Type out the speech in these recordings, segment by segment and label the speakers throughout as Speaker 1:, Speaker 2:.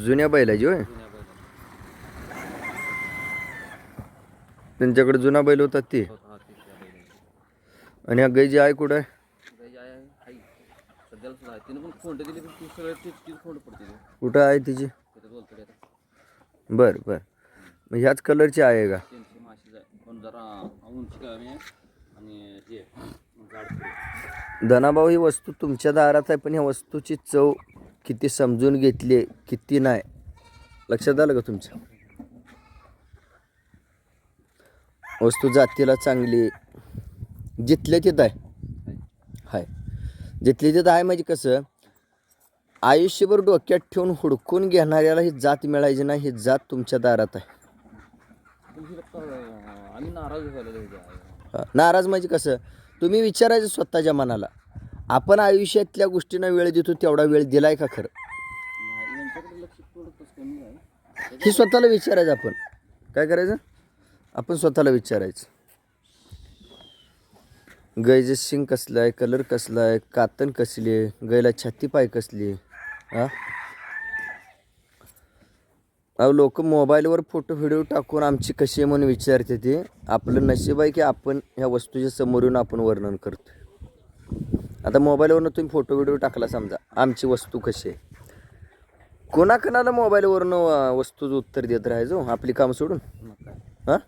Speaker 1: जुन्या बैलाची होय
Speaker 2: जुन्या बैलांची.
Speaker 1: त्यांच्याकडे जुना बैल होता ती
Speaker 2: हो, हा, तीच त्या
Speaker 1: आणि ह्या जी आहे कुठं आहे
Speaker 2: गाई आहे सध्याला सुद्धा आहे तिने पण खोंड दिली पण ती सगळं तीच तीच खोंड पडते ती.
Speaker 1: कुठं आहे तिची
Speaker 2: तिथे बोलतो आता
Speaker 1: बर बर मग ह्याच कलरची आहे का
Speaker 2: त्यांची माशी जाय पण जरा उंची कमी आहे आणि हे जाड थोडी
Speaker 1: धनाभाऊ ही वस्तू तुमच्या दारात आहे पण ह्या वस्तूची चव किती समजून घेतली किती नाही? लक्षात आलं का तुमच्या वस्तू जातीला चांगली जिथल्या तिथं आहे. हाय. जिथली तिथं आहे म्हणजे कसं आयुष्यभर डोक्यात ठेवून हुडकून घेणाऱ्याला ही जात मिळायची नाही ही जात तुमच्या दारात आहे.
Speaker 2: नाराज
Speaker 1: म्हणजे कसं तुम्ही विचारायचं स्वतःच्या मनाला. आपण आयुष्यातल्या गोष्टींना वेळ देतो तेवढा वेळ दिलाय का खरं? हे स्वतःला विचारायचं आपण. काय करायचं? आपण स्वतःला विचारायचं. गायचं शिंग कसलं आहे कलर कसला आहे कातन कसली आहे गैला छाती पाय कसली आहे अहो लोक मोबाईलवर फोटो व्हिडिओ टाकून आमची कशी आहे म्हणून विचारते ते. आपलं नशीब आहे की आपण ह्या वस्तूच्या समोर येऊन आपण वर्णन करतो आता मोबाईलवरनं तुम्ही फोटो व्हिडिओ टाकला समजा आमची वस्तू कशी आहे? कोणाकोणाला मोबाईलवरनं वस्तूचं उत्तर देत राहायचो आपली काम सोडून? हां?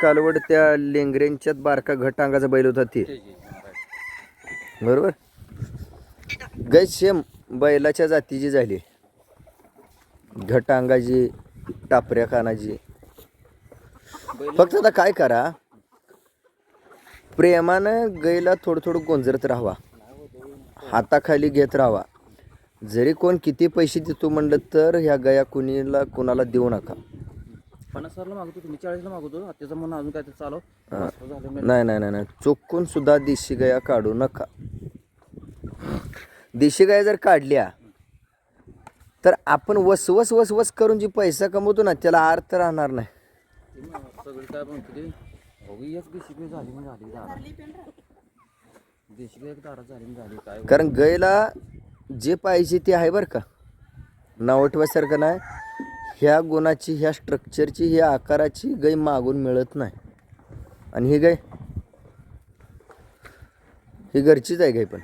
Speaker 1: कालवड त्या लेंगऱ्यांच्यात बारका घट अंगाचा बैल होता ते. बरोबर? गाय सेम बैलाच्या जातीची झाली. घट अंगाची टापऱ्या कानाची फक्त आता काय करा? प्रेमानं गायला थोडं थोडं गोंजरत राहावा. हाताखाली घेत राहावा. जरी कोण किती पैसे देतो म्हणलं तर ह्या गया कुणीला कुणाला देऊ नका.
Speaker 2: पन्नास हजारला मागवतो तुम्ही चाळीसला त्याचं म्हणून अजून काय चालव
Speaker 1: नाही नाही नाही नाही. चुकून सुद्धा देशी गाया काढू नका. देशी गाया जर काढल्या तर आपण वस वस वस वस करून जी पैसा कमवतो ना त्याला अर्थ राहणार नाही.
Speaker 2: देशी झाली म्हणजे झाली दारात देशी गाय एक दारात झाली म्हणजे झाली काय
Speaker 1: कारण गायला जे पाहिजे ते आहे बरं का. नावटव्यासारखं नाही. ह्या गुणाची ह्या स्ट्रक्चरची ह्या आकाराची गाय मागून मिळत नाही. आणि ही गाय? ही घरचीच आहे गाय पण.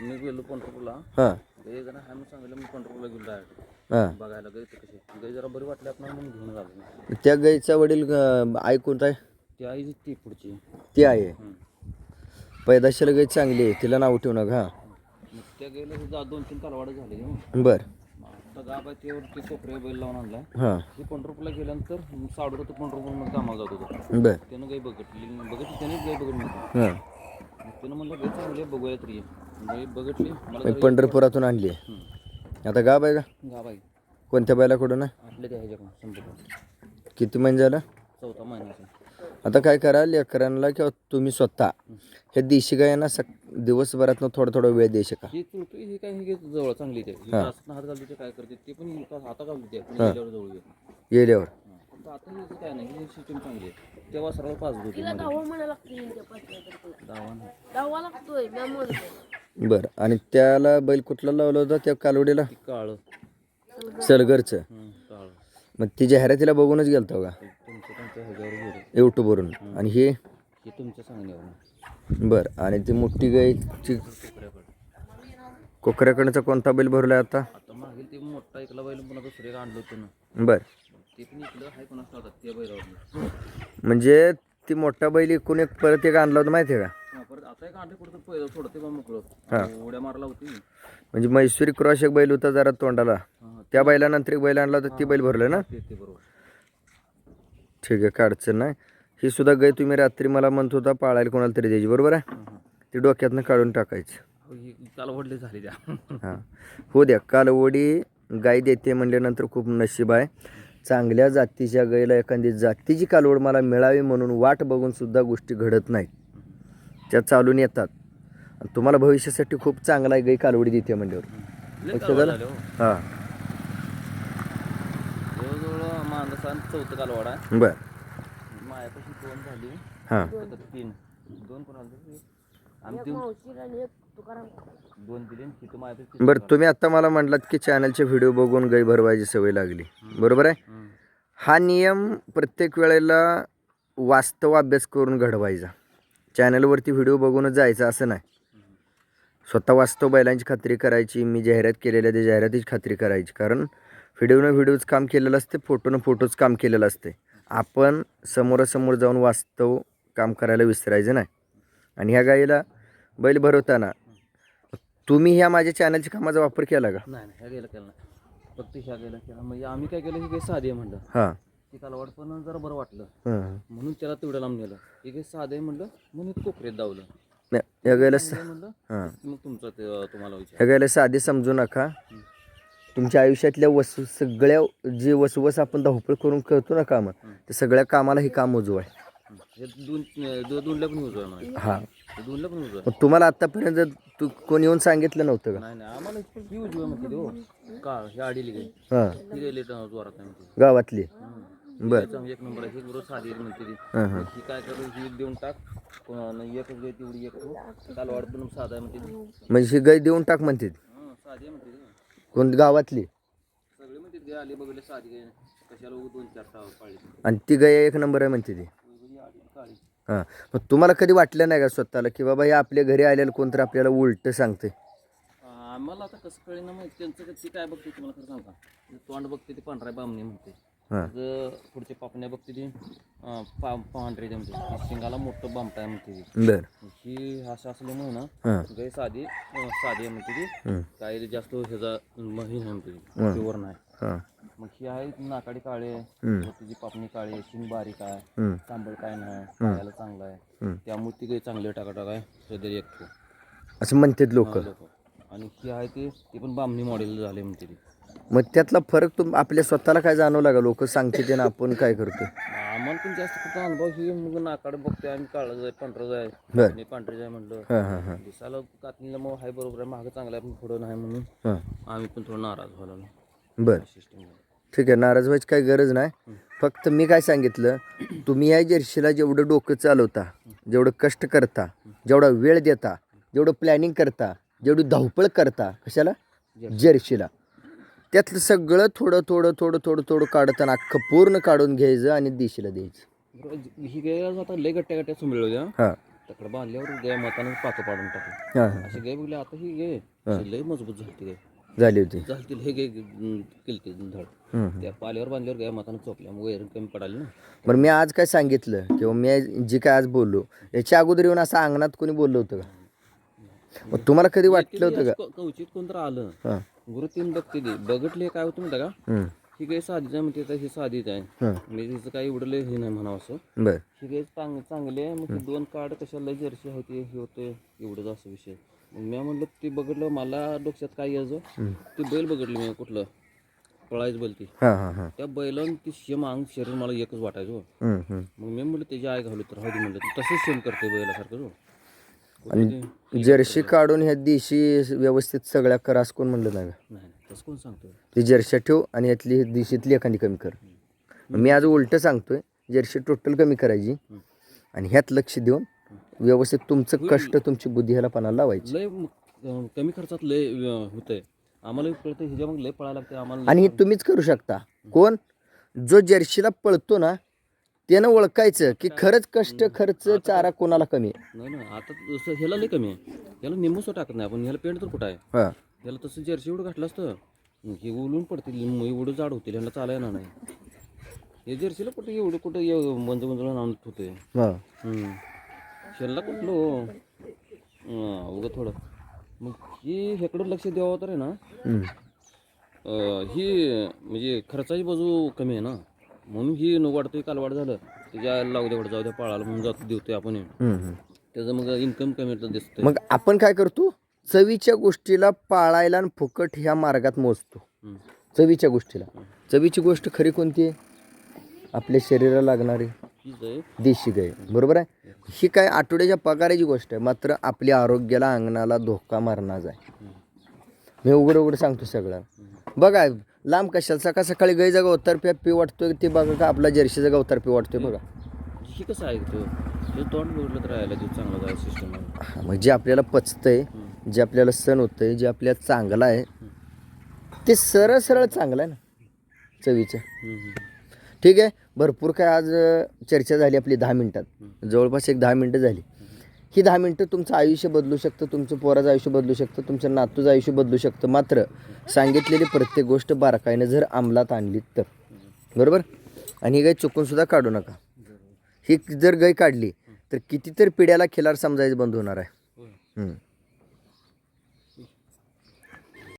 Speaker 2: मी गेलो पंढरपूरला.
Speaker 1: हां.
Speaker 2: गाय जरा हाय म्हणून सांगितलं मी पंढरपूरला गेलो डायरेक्ट
Speaker 1: हां.
Speaker 2: बघायला गाय ते कशी गाय जरा बरी वाटली आपल्याला म्हणून घेऊन झालो
Speaker 1: त्या गाईचा वडील कोणता आहे
Speaker 2: ती आई ती पुढची.
Speaker 1: ती आहे?
Speaker 2: हम्म.
Speaker 1: पैदाशीला गाई चांगली आहे. तिला नाव ठेवू नका हां.
Speaker 2: त्या गायला सुद्धा दोन तीन कालवाडं झाले.
Speaker 1: बरं.
Speaker 2: आता आहे बैल लावून आणलाय
Speaker 1: हां.
Speaker 2: ते पंढरपूरला गेल्यानंतर पंढरपूरमध्ये कामाला जात होतो.
Speaker 1: बरं.
Speaker 2: त्यानं बघितली. बघितली त्याने बघितली.
Speaker 1: हां.
Speaker 2: म्हणलं चांगली आहे, बघूया तरी. गाय बघितली. मला
Speaker 1: मी पंढरपुरातून आणली आहे.
Speaker 2: हम्म.
Speaker 1: आता गाब आहे का?
Speaker 2: आहे.
Speaker 1: कोणत्या बैलाकडून? आहे
Speaker 2: आपल्या त्या ह्याच्याकडून
Speaker 1: किती महिने झालं?
Speaker 2: चौथा महिन्याचा
Speaker 1: आता काय करा लेकरांना किंवा तुम्ही स्वतः हे देशी गायांना सक दिवसभरातनं थोडा थोडा वेळ देऊ शका.
Speaker 2: ही चुलतो ही काय ही गाय जवळ चांगली ते. हात घालते ते काय करते ते पण हाता घालते ते गेल्यावर जवळ येते
Speaker 1: येल्यावर
Speaker 2: हा. फक्त आता ही काय नाही ही सिस्टम चांगली आहे. तेव्हा पाच होती
Speaker 3: लागते पाचव्या
Speaker 2: नाही.
Speaker 3: लागतोय म्हणतो
Speaker 1: बरं आणि त्याला बैल कुठला लावला होता त्या कालवडीला?
Speaker 2: ती काळं.
Speaker 1: सलगरचं.
Speaker 2: काळं.
Speaker 1: मग ती जाहिरातीला बघूनच गेलतो का? यूट्यूबवरून. आणि हे?
Speaker 2: हे तुमच्या सांगण्यावर
Speaker 1: बरं. आणि ती मोठी गायची कोकऱ्याकडचा कोणता बैल भरलाय आता?
Speaker 2: आता मागील ते मोठा ऐकला बैल पुन्हा दुसरे एक आणलं होतं ना.
Speaker 1: बरं.
Speaker 2: ते पण इकडं हाय कोणाच नव्हता त्या बैलावर
Speaker 1: म्हणजे ती मोठा बैल एकूण एक परत एक आणला होता माहिती आहे का
Speaker 2: परत आता एक आणलं कुठं पहिलं थोडं ते बा मोकळं. उड्या मारला होती.
Speaker 1: म्हणजे मैसुरी क्रॉस एक बैल होता जरा तोंडाला. त्या बैलानंतर एक बैल आणला होता ती बैल भरलं ना?
Speaker 2: ते बरोबर.
Speaker 1: ठीक आहे काय अडचण नाही. ही सुद्धा गाय तुम्ही रात्री मला म्हणत होता पाळायला कोणाला तरी द्यायची बरोबर आहे? ती डोक्यातनं काढून टाकायची.
Speaker 2: हो, ही काल वडले झाली त्या.
Speaker 1: हां. हो द्या कालवडी गाय देते म्हणल्यानंतर खूप नशीब आहे. चांगल्या जातीच्या गायीला एखादी जातीची कालवड मला मिळावी म्हणून वाट बघून सुद्धा गोष्टी घडत नाहीत. त्या चालून येतात. आणि तुम्हाला भविष्यासाठी खूप चांगला आहे गाई कालवडी देते म्हणल्यावर.
Speaker 2: लय
Speaker 1: लक्षात
Speaker 2: कालवड
Speaker 1: आलं?
Speaker 2: झाले हो.
Speaker 1: हां.
Speaker 2: चौथं कालवाड.
Speaker 1: बरं.
Speaker 2: मायापाशी दोन झाली.
Speaker 1: हां.
Speaker 2: आता तीन. दोन कोण आले दिले तिथं
Speaker 1: बरं तुम्ही आता मला म्हटलात की चॅनलचे व्हिडिओ बघून गाई भरवायची सवय लागली. बरोबर आहे?
Speaker 2: हम्म.
Speaker 1: हा नियम प्रत्येक वेळेला वास्तव अभ्यास करून घडवायचा. चॅनलवरती व्हिडिओ बघूनच जायचं असं नाही. स्वतः वास्तव बैलांची खात्री करायची मी जाहिरात केलेल्या त्या जाहिरातीची खात्री करायची. कारण व्हिडिओनं व्हिडिओच काम केलेलं असते फोटोनं फोटोच काम केलेलं असते. आपण समोरासमोर जाऊन वास्तव काम करायला विसरायचं नाही. आणि ह्या गाईला बैल भरवताना तुम्ही ह्या माझ्या चॅनलच्या कामाचा वापर केला का?
Speaker 2: नाही नाही ह्या गेला केला नाही. फक्त ह्या गेला केला. म्हणजे आम्ही काय केलं हे काही साधे म्हणलं.
Speaker 1: हां.
Speaker 2: ती कालवाड पण जरा बरं वाटलं.
Speaker 1: हां.
Speaker 2: म्हणून त्याला तेवढं लांब नेलं. हे काही साधे म्हणलं म्हणून कोपऱ्यात दावलं
Speaker 1: नाही स-
Speaker 2: आहे म्हणलं
Speaker 1: हां.
Speaker 2: मग तुमचं ते तुम्हाला विचार.
Speaker 1: ह्या गायला साधे समजू नका. तुमच्या आयुष्यातल्या वस्तू सगळ्या जे वसवस आपण धावपळ करून करतो ना कामं ते सगळ्या कामाला हे काम उजव आहे.
Speaker 2: हे दोन दो- दोनला पण उजवा नाही.
Speaker 1: हां.
Speaker 2: हे दोनला पण उजवा
Speaker 1: मग तुम्हाला आतापर्यंत तू कोण येऊन सांगितलं नव्हतं का?
Speaker 2: नाही नाही. आम्हाला इथं ही उजवा म्हणते हो. का? हे आडीली गाई
Speaker 1: हां.
Speaker 2: ही गाई लेट जोरात आहे म्हणते.
Speaker 1: गावातली. बर.
Speaker 2: ही एक नंबर आहे. ही बरोबर साधी आहे म्हणते ती.
Speaker 1: हां हां.
Speaker 2: ही काय करू ही देऊन टाक. कोणाला एक गाय तेवढी एक. कालवाड पण साधा आहे म्हणते ती.
Speaker 1: म्हणजे ही गाय देऊन टाक म्हणते
Speaker 2: हं, साधी आहे म्हणते.
Speaker 1: कोण गावातली?
Speaker 2: सगळे म्हणते गाय आली बघले साधी गाय कशाला उगाच दोन चार सहा पाळली.
Speaker 1: आणि ती गाय एक नंबर आहे म्हणते ती.
Speaker 2: ही काळी.
Speaker 1: हां. मग तुम्हाला कधी वाटलं नाही का स्वतःला की बाबा हे आपल्या घरी आलेलं कोणतरी आपल्याला उलट सांगते
Speaker 2: आम्हाला आता कसं कळेना माहिती. त्यांचं ती काय बघते तुम्हाला खरं सांगा ते तोंड बघते ती पांढऱ्या बामणी म्हणते.
Speaker 1: हां
Speaker 2: पुढच्या पापण्या बघते ती पांढरे म्हणते ती शिंगाला मोठं बामटाय म्हणते ती
Speaker 1: बरं
Speaker 2: ही असं असल्यामुळे ना गाय साधी अं, साधी आहे म्हणते ती
Speaker 1: हं.
Speaker 2: काय जास्त ह्याचा म- हे नाही म्हणते ती. प्युअर नाही
Speaker 1: हां
Speaker 2: मग ही आहे नाकाडी काळे. मग तिची पापणी काळी आहे, शिंग बारीक आहे. तांबड काय नाही पायाला चांगला आहे. त्यामुळे ती गाय चांगली टाका टाका आहे सदर एक.
Speaker 1: असं म्हणतात लोक
Speaker 2: लोकं. आणि ही आहे ती ती पण बामणी मॉडेल झाले म्हणते ती
Speaker 1: मग त्यातला फरक तुम आपल्या स्वतःला काय जाणवला का? लोक सांगते ते ना आपण काय करतो
Speaker 2: आम्हाला पण जास्त कुठं अनुभव ही मग नाकाड बघते आम्ही काळं जाय पांढरं जाय
Speaker 1: बर.
Speaker 2: आणि पांढरे जाय म्हणलं.
Speaker 1: हां हां हां.
Speaker 2: दिसायला कातणीला मग हाय बरोबर आहे मागं चांगलं आहे पण पुढं नाही म्हणून.
Speaker 1: हां.
Speaker 2: आम्ही पण थोडं नाराज व्हायला
Speaker 1: बर.
Speaker 2: सिस्टम
Speaker 1: ठीक आहे नाराज व्हायची काही गरज नाही. फक्त मी काय सांगितलं तुम्ही या जर्शीला जेवढं डोकं चालवता जेवढं कष्ट करता जेवढा वेळ देता जेवढं प्लॅनिंग करता जेवढी धावपळ करता कशाला? जर्शीला. त्यातलं सगळं थोडं थोडं थोडं थोडं थोडं काढताना अख्खं पूर्ण काढून घ्यायचं आणि दिशेला द्यायचं.
Speaker 2: ही गाय आता लय गट्ट्या गट्ट्या सुंबळ होत्या.
Speaker 1: हां.
Speaker 2: तकडे बांधल्यावर गाय मतानं पाकं पाडून टाकली.
Speaker 1: हां हां.
Speaker 2: अशी गाय बघली आता ही गाय अशी लय मजबूत झाली गाय.
Speaker 1: झाली होती.
Speaker 2: झालती हे गाय केलती धड. त्या पाल्यावर बांधल्यावर गाय मतानं चोपल्या मग वैरण कमी पडाली ना.
Speaker 1: बरं मी आज काय सांगितलं किंवा मी जी काय आज बोललो याच्या अगोदर येऊन असं अंगणात कोणी बोललं होतं का? मग तुम्हाला कधी वाटलं होतं का
Speaker 2: क- कवचित कोण तर आलं.
Speaker 1: हां.
Speaker 2: गुरु तीन बघते ते बघितले काय होतं माहिती का?
Speaker 1: हं,
Speaker 2: ही गाय साधीच आहे म्हणते तर ही साधीच आहे.
Speaker 1: हं.
Speaker 2: म्हणजे तिचं काही लय हे नाही म्हणावं असं.
Speaker 1: बरं.
Speaker 2: ही गाय चांग चांगली आहे मग ती दोन कार्ड कशाला जर्सी होते हे होते एवढंच असं विषय. मग मी म्हणलं ते बघितलं मला डोक्यात काय यायचं ते बैल बघितलं मी कुठलं? पळायचं बैल ती.
Speaker 1: हां हां हां.
Speaker 2: त्या बैलानं ती शेम अंग शरीर मला एकच वाटायचं हो. मग मी म्हणलं त्याची आय घालू तर हळदी म्हणलं. तसंच शेम करते बैलासारखं हो. कुठं ते-
Speaker 1: जर्सी काढून ह्या दिशी व्यवस्थित सगळ्या कर असं कोण म्हणलं नाही का?
Speaker 2: नाही नाही, तसं कोण सांगतो
Speaker 1: ती जर्सी ठेव आणि ह्यातली दिशीतली एखादी कमी कर. मी आज उलटं सांगतोय जर्सी टोटल कमी करायची आणि ह्यात लक्ष देऊन व्यवस्थित तुमचं कष्ट तुमची बुद्धी ह्याला पणाला लावायची.
Speaker 2: लय म- अं, कमी खर्चात लय अं, होतंय. आम्हाला कळतं ह्याच्या मग लय पळायला लागते आम्हाला
Speaker 1: आणि हे तुम्हीच करू शकता. कोण? जो जर्सीला पळतो ना त्यानं ओळखायचं की खरंच कष्ट खर्च चारा कोणाला कमी? आहे
Speaker 2: नाही ना आता जसं ह्याला लय कमी आहे. ह्याला निम्मसं टाकत नाही आपण. ह्याला पेंट तर कुठं आहे?
Speaker 1: हां.
Speaker 2: ह्याला तसं जर्सी एवढं घातलं असतं हे उलून पडतील मग एवढं जाड होतील ह्याला चालायला नाही. हे जर्सीला कुठं एवढं कुठं एव- मंज मंजूळ आणत होते
Speaker 1: हां
Speaker 2: शेरला कुठलं हो? उगं थोडं. मग ही ह्याकडं लक्ष द्यावं तर आहे ना
Speaker 1: हं.
Speaker 2: अं, ही म्हणजे खर्चाची बाजू कमी आहे ना. म्हणून ही वाढतोय कालवाड झालं. त्याच्या लावू द्या जाऊ द्या पाळाला म्हणून जातो देतोय आपण. त्याचं मग इन्कम कमी दिसतंय.
Speaker 1: मग आपण काय करतो? चवीच्या गोष्टीला पाळायला आणि फुकट ह्या मार्गात मोजतो. चवीच्या गोष्टीला. चवीची गोष्ट खरी कोणती आहे? आपल्या शरीराला लागणारी देशी गाय. बरोबर आहे? ही काय आठवड्याच्या पगाराची गोष्ट आहे. मात्र आपल्या आरोग्याला अंगणाला धोका मारणार आहे. मी उघड उघड सांगतो सगळं बघा लांब कशाला? सकाळ सकाळी गाईचा गवतार प्या पी वाटतोय ते बघा का आपला जर्शीचा गवतार पी वाटतोय बघा.
Speaker 2: ही कसं ऐकतो हे तोंड बघितलं तर चांगलं जाय सिस्टम
Speaker 1: हा, मग जे आपल्याला पचतंय जे आपल्याला सण होतंय जे आपल्याला चांगलं आहे ते सरळ सरळ चांगलं आहे ना चवीचं. ठीक आहे भरपूर काय आज अ, चर्चा झाली आपली दहा मिनटात. जवळपास एक दहा मिनटं झाली. ही दहा मिनटं तुमचं आयुष्य बदलू शकतं तुमचं पोराचं आयुष्य बदलू शकतं तुमच्या नातूचं आयुष्य बदलू शकतं. मात्र सांगितलेली प्रत्येक गोष्ट बारकाईनं जर अंमलात आणली तर. बरोबर? आणि ही गाय चुकूनसुद्धा काढू नका. ही जर गाय काढली तर कितीतरी पिढ्याला खिलार समजायचं बंद होणार आहे.